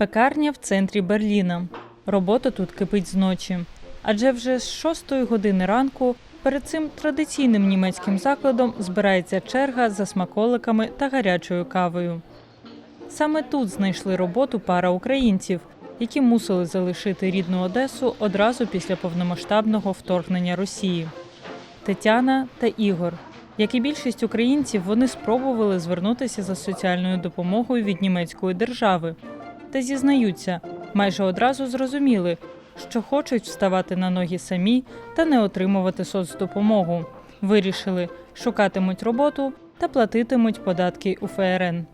Пекарня в центрі Берліна. Робота тут кипить зночі. Адже вже з 6 години ранку перед цим традиційним німецьким закладом збирається черга за смаколиками та гарячою кавою. Саме тут знайшли роботу пара українців, які мусили залишити рідну Одесу одразу після повномасштабного вторгнення Росії. Тетяна та Ігор. Як і більшість українців, вони спробували звернутися за соціальною допомогою від німецької держави. Та зізнаються, майже одразу зрозуміли, що хочуть вставати на ноги самі та не отримувати соцдопомогу. Вирішили, шукатимуть роботу та платитимуть податки у ФРН.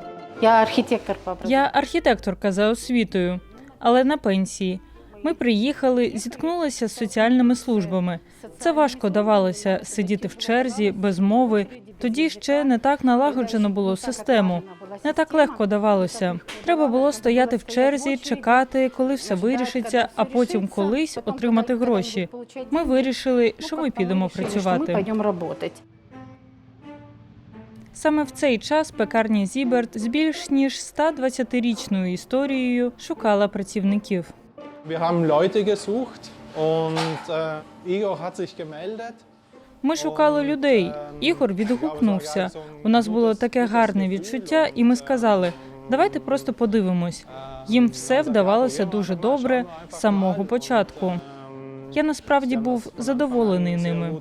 Я архітектор. Я архітекторка за освітою, але на пенсії. Ми приїхали, зіткнулися з соціальними службами. Це важко давалося сидіти в черзі без мови. Тоді ще не так налагоджено було систему. Не так легко давалося. Треба було стояти в черзі, чекати, коли все вирішиться, а потім колись отримати гроші. Ми вирішили, що ми підемо працювати. Саме в цей час пекарня Зіберт з більш ніж 120-річною історією шукала працівників. Wir haben Leute gesucht und äh, Igor hat. Ми шукали людей. Ігор відгукнувся. У нас було таке гарне відчуття, і ми сказали: давайте просто подивимось. Їм все вдавалося дуже добре з самого початку. Я насправді був задоволений ними.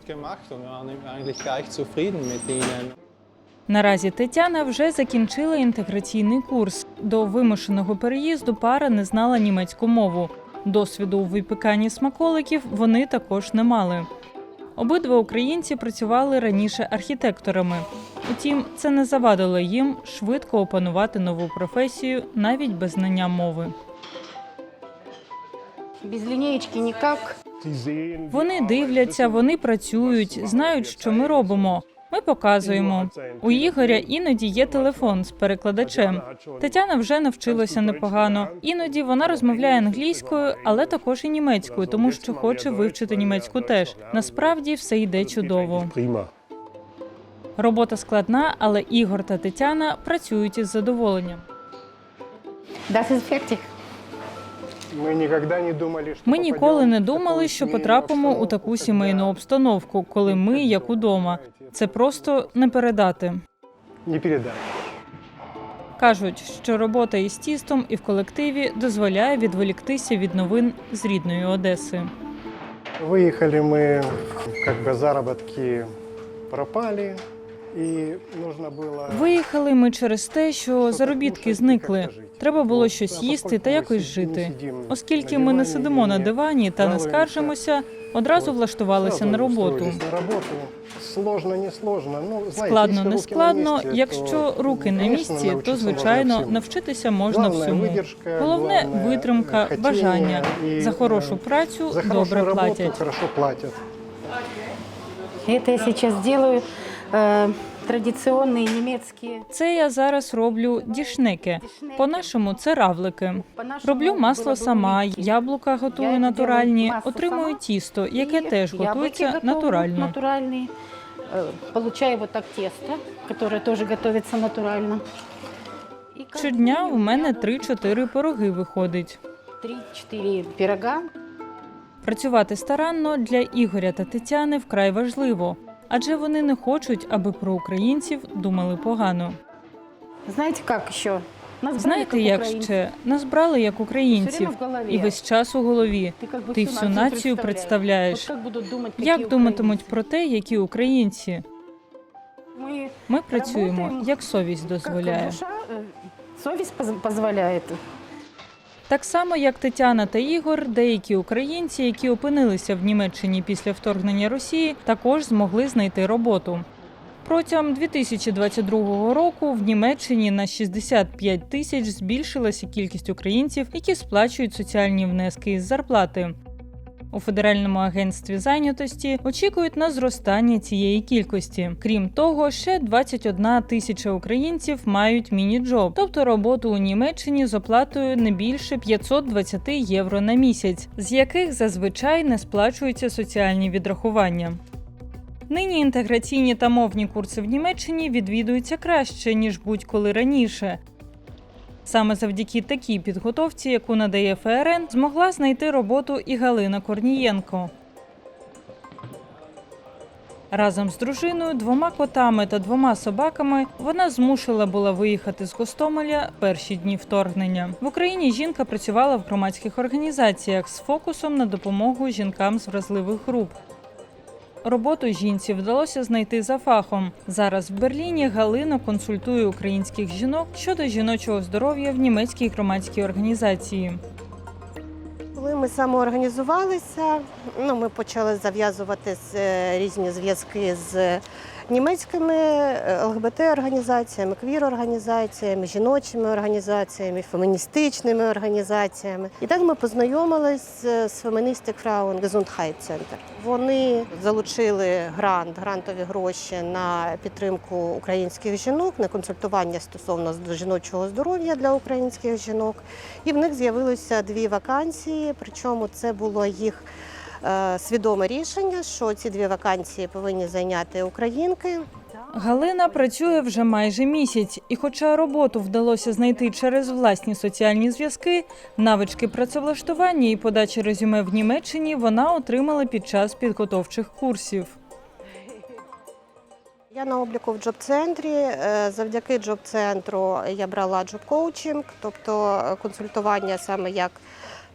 Наразі Тетяна вже закінчила інтеграційний курс. До вимушеного переїзду пара не знала німецьку мову. Досвіду у випіканні смаколиків вони також не мали. Обидва українці працювали раніше архітекторами. Утім, це не завадило їм швидко опанувати нову професію навіть без знання мови. Без лінієчки ніяк. Вони дивляться, вони працюють, знають, що ми робимо. Ми показуємо. У Ігоря іноді є телефон з перекладачем. Тетяна вже навчилася непогано. Іноді вона розмовляє англійською, але також і німецькою, тому що хоче вивчити німецьку теж. Насправді все йде чудово. Робота складна, але Ігор та Тетяна працюють із задоволенням. Das. Ми ніколи не думали, що Ми ніколи не думали, що потрапимо у таку сімейну обстановку, коли ми як удома. Це просто не передати. Не передати. Кажуть, що робота із тістом і в колективі дозволяє відволіктися від новин з рідної Одеси. Виїхали ми, как бы заробітки пропали, і нужно було... Виїхали ми через те, що заробітки зникли. Треба було щось їсти та якось жити. Оскільки ми не сидимо на дивані та не скаржимося, одразу влаштувалися на роботу. На роботу. Сложно, не сложно. Ну, знаєте, Складно, не руки на складно. місці, Якщо то, руки на місці, то звичайно навчитися можна Главное всьому. видержка, Головне витримка, хотіння бажання. і, За хорошу е, працю за добре роботу платять. хорошо платять. Это я сейчас делаю э, традиционные немецкие. Це я зараз роблю дішнеки. По-нашому це равлики. По-нашему Роблю масло было бы сама, увидеть. яблука готую Я натуральні, делаю масло отримую сама, тісто, яке И теж яблоки готується готовлю натурально. Натуральные. Э, Получаю вот так тесто, которое тоже готовится натурально. И каждый Щодня день у мене я 3-4 пироги виходить. 3-4 пирога. Працювати старанно для Ігоря та Тетяни вкрай важливо, адже вони не хочуть, аби про українців думали погано. Знаете, как еще? Нас брали Знаєте, как як украинцев. ще нас брали як Всё українців, время в голове. і весь час у голові. Ти, как бы Ти всю націю представляєш. Вот как будут думать, Як какие думатимуть украинцы. про те, які українці? Ми Ми працюємо, Работаємо, як совість как дозволяє. душа, э, совесть поз- позволяет. Так само, як Тетяна та Ігор, деякі українці, які опинилися в Німеччині після вторгнення Росії, також змогли знайти роботу. Протягом 2022 року в Німеччині на 65 тисяч збільшилася кількість українців, які сплачують соціальні внески із зарплати. У Федеральному агентстві зайнятості очікують на зростання цієї кількості. Крім того, ще 21 тисяча українців мають міні-джоб, тобто роботу у Німеччині з оплатою не більше 520 євро на місяць, з яких зазвичай не сплачуються соціальні відрахування. Нині інтеграційні та мовні курси в Німеччині відвідуються краще ніж будь-коли раніше. Саме завдяки такій підготовці, яку надає ФРН, змогла знайти роботу і Галина Корнієнко. Разом з дружиною, двома котами та двома собаками вона змушена була виїхати з Гостомеля перші дні вторгнення. В Україні жінка працювала в громадських організаціях з фокусом на допомогу жінкам з вразливих груп. Роботу жінці вдалося знайти за фахом. Зараз в Берліні Галина консультує українських жінок щодо жіночого здоров'я в німецькій громадській організації. Коли ми самоорганізувалися, ну, ми почали зав'язувати е, різні зв'язки з німецькими е, ЛГБТ-організаціями, квір-організаціями, жіночими організаціями, феміністичними організаціями. І так ми познайомились з Феміністик Фраун Gesundheitszentrum. Вони залучили грант, грантові гроші на підтримку українських жінок, на консультування стосовно жіночого здоров'я для українських жінок. І в них з'явилися дві вакансії. Причому це було їх е, свідоме рішення, що ці дві вакансії повинні зайняти українки. Галина працює вже майже місяць, і хоча роботу вдалося знайти через власні соціальні зв'язки, навички працевлаштування і подачі резюме в Німеччині вона отримала під час підготовчих курсів. Я на обліку в джоб-центрі. Е, Завдяки джоб-центру я брала джоб-коучинг, тобто е, консультування саме як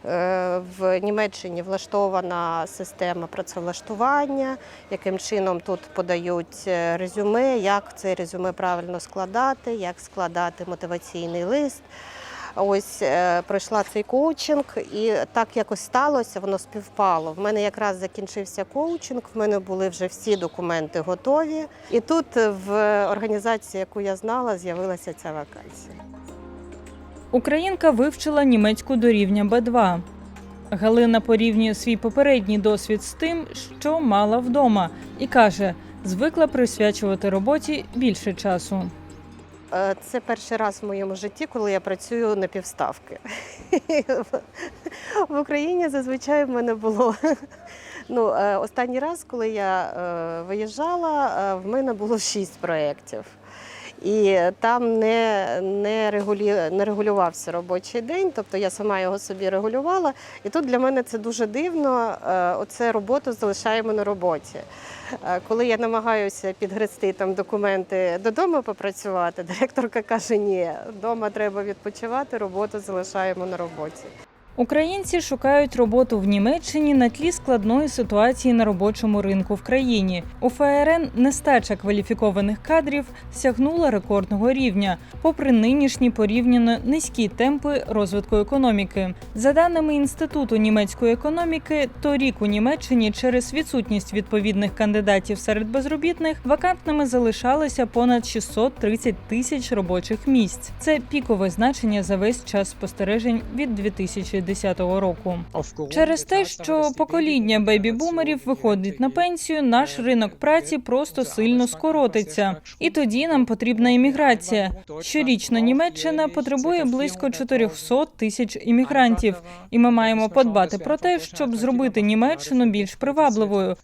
в Німеччині влаштована система працевлаштування, яким чином тут подають е, резюме, як це резюме правильно складати, як складати мотиваційний лист. Ось е, пройшла цей коучинг, і так якось сталося, воно співпало. В мене якраз закінчився коучинг, в мене були вже всі документи готові. І тут е, в організації, яку я знала, з'явилася ця вакансія. Українка вивчила німецьку до рівня Б2. Галина порівнює свій попередній досвід з тим, що мала вдома, і каже, звикла присвячувати роботі більше часу. Е, Це перший раз в моєму житті, коли я працюю на півставки. В Україні зазвичай в мене було. Ну, е, останній раз, коли я е, виїжджала, в мене було шість проєктів. І там не, не, регулі... не регулювався робочий день, тобто я сама його собі регулювала. І тут для мене це дуже дивно. е, Оце роботу залишаємо на роботі. Е, Коли я намагаюся підгрести там документи додому попрацювати, директорка каже: ні, вдома треба відпочивати, роботу залишаємо на роботі. Українці шукають роботу в Німеччині на тлі складної ситуації на робочому ринку в країні. У ФРН нестача кваліфікованих кадрів сягнула рекордного рівня, попри нинішні порівняно низькі темпи розвитку економіки. За даними інституту німецької економіки, торік у Німеччині через відсутність відповідних кандидатів серед безробітних вакантними залишалося понад 630 тисяч робочих місць. Це пікове значення за весь час спостережень від 2010 року. Через те, що покоління бейбі-бумерів виходить на пенсію, наш ринок праці просто сильно скоротиться. І тоді нам потрібна імміграція. Щорічно Німеччина потребує близько 400 тисяч іммігрантів, і ми маємо подбати про те, щоб зробити Німеччину більш привабливою.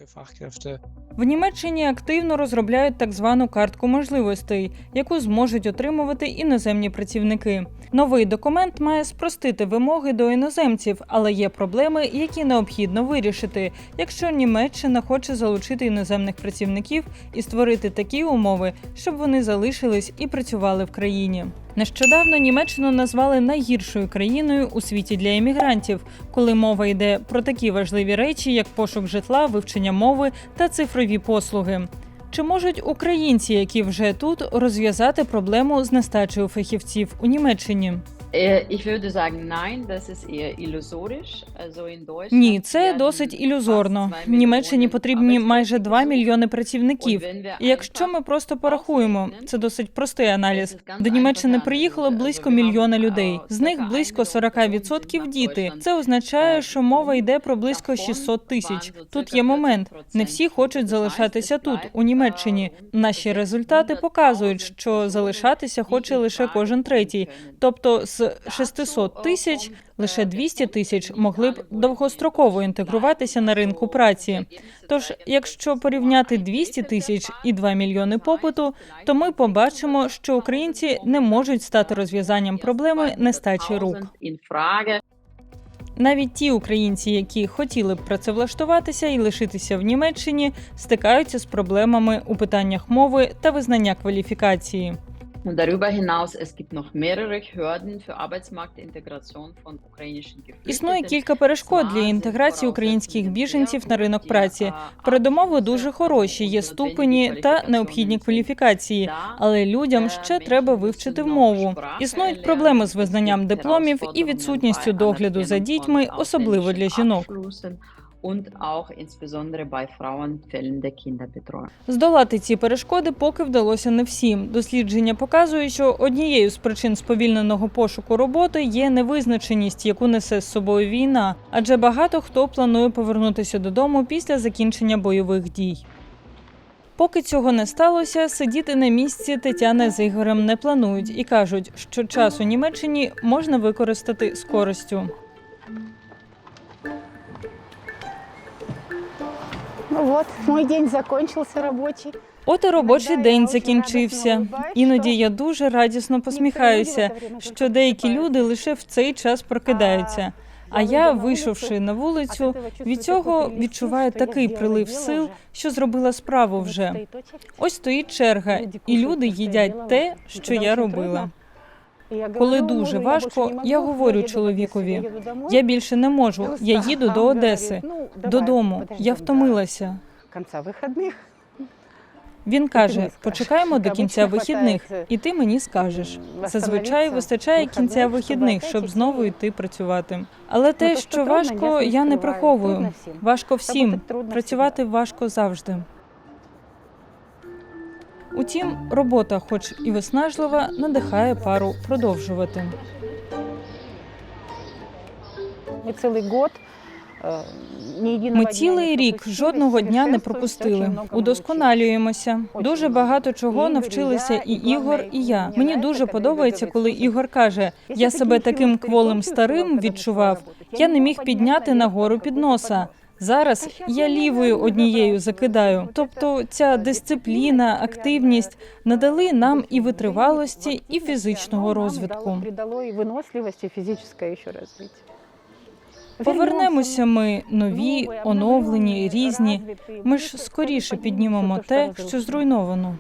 В Німеччині активно розробляють так звану картку можливостей, яку зможуть отримувати іноземні працівники. Новий документ має спростити вимоги до іноземців, але є проблеми, які необхідно вирішити, якщо Німеччина хоче залучити іноземних працівників і створити такі умови, щоб вони залишились і працювали в країні. Нещодавно Німеччину назвали найгіршою країною у світі для іммігрантів, коли мова йде про такі важливі речі, як пошук житла, вивчення мови та цифрові послуги. Чи можуть українці, які вже тут, розв'язати проблему з нестачею фахівців у Німеччині? Äh, Ich würde sagen, nein, das ist eher illusorisch. Also in Deutschland Ні, це досить ілюзорно. В Німеччині потрібні майже 2 мільйони працівників. І якщо ми просто порахуємо, це досить простий аналіз. До Німеччини приїхало близько мільйона людей. З них близько 1 Million 40% діти. Це означає, що мова йде про близько Davon 600 тисяч. Тут є момент. Не всі хочуть залишатися тут, у Німеччині. äh, Наші результати показують, що залишатися хоче лише кожен третій. Тобто з 600 тисяч лише 200 тисяч могли б довгостроково інтегруватися на ринку праці. Тож, якщо порівняти 200 тисяч і 2 мільйони попиту, то ми побачимо, що українці не можуть стати розв'язанням проблеми нестачі рук. Навіть ті українці, які хотіли б працевлаштуватися і лишитися в Німеччині, стикаються з проблемами у питаннях мови та визнання кваліфікації. Und darüber hinaus, es gibt noch mehrere Hürden für Arbeitsmarktintegration von ukrainischen Geflüchteten. Існує кілька перешкод для інтеграції українських біженців на ринок праці. Передумови дуже хороші, є ступені та необхідні кваліфікації, але людям ще треба вивчити мову. Існують проблеми з визнанням дипломів і відсутністю догляду за дітьми, особливо для жінок. Und auch insbesondere bei Frauen Fällen der Kinderbetreuung. Здолати ці перешкоди поки вдалося не всім. Дослідження показують, що однією з причин сповільненого пошуку роботи є невизначеність, яку несе з собою війна, адже багато хто планує повернутися додому після закінчення бойових дій. Поки цього не сталося, сидіти на місці Тетяна з Ігорем не планують і кажуть, що час у Німеччині можна використати з користю. Ну вот, мой день закончился рабочий. От і робочий день закінчився. Іноді я дуже радісно посміхаюся, що деякі люди лише в цей час прокидаються. А я, вийшовши на вулицю, від цього відчуваю такий прилив сил, що зробила справу вже. Ось стоїть черга, і люди їдять те, що я робила. Коли дуже важко, я говорю чоловікові, я більше не можу, я їду до Одеси, додому, я втомилася. Конца выходных. Він каже: почекаємо до кінця вихідних, і ти мені скажеш. Зазвичай вистачає кінця вихідних, щоб знову йти працювати. Але те, що важко, я не приховую. Важко всім. Працювати важко завжди. Утім, робота, хоч і виснажлива, надихає пару продовжувати. Ми цілий год е, Ми цілий рік жодного дня не пропустили. Удосконалюємося. Дуже багато чого навчилися і Ігор, і я. мені дуже подобається, коли Ігор каже: я себе таким кволим старим відчував. Я не міг підняти нагору підняти підноса. Зараз я лівою однією закидаю. Тобто ця дисципліна, активність надали нам і витривалості, і фізичного розвитку. придало і виносливості, фізичне ще розвиття. Повернемося ми нові, оновлені, різні. Ми ж скоріше піднімемо те, що зруйновано.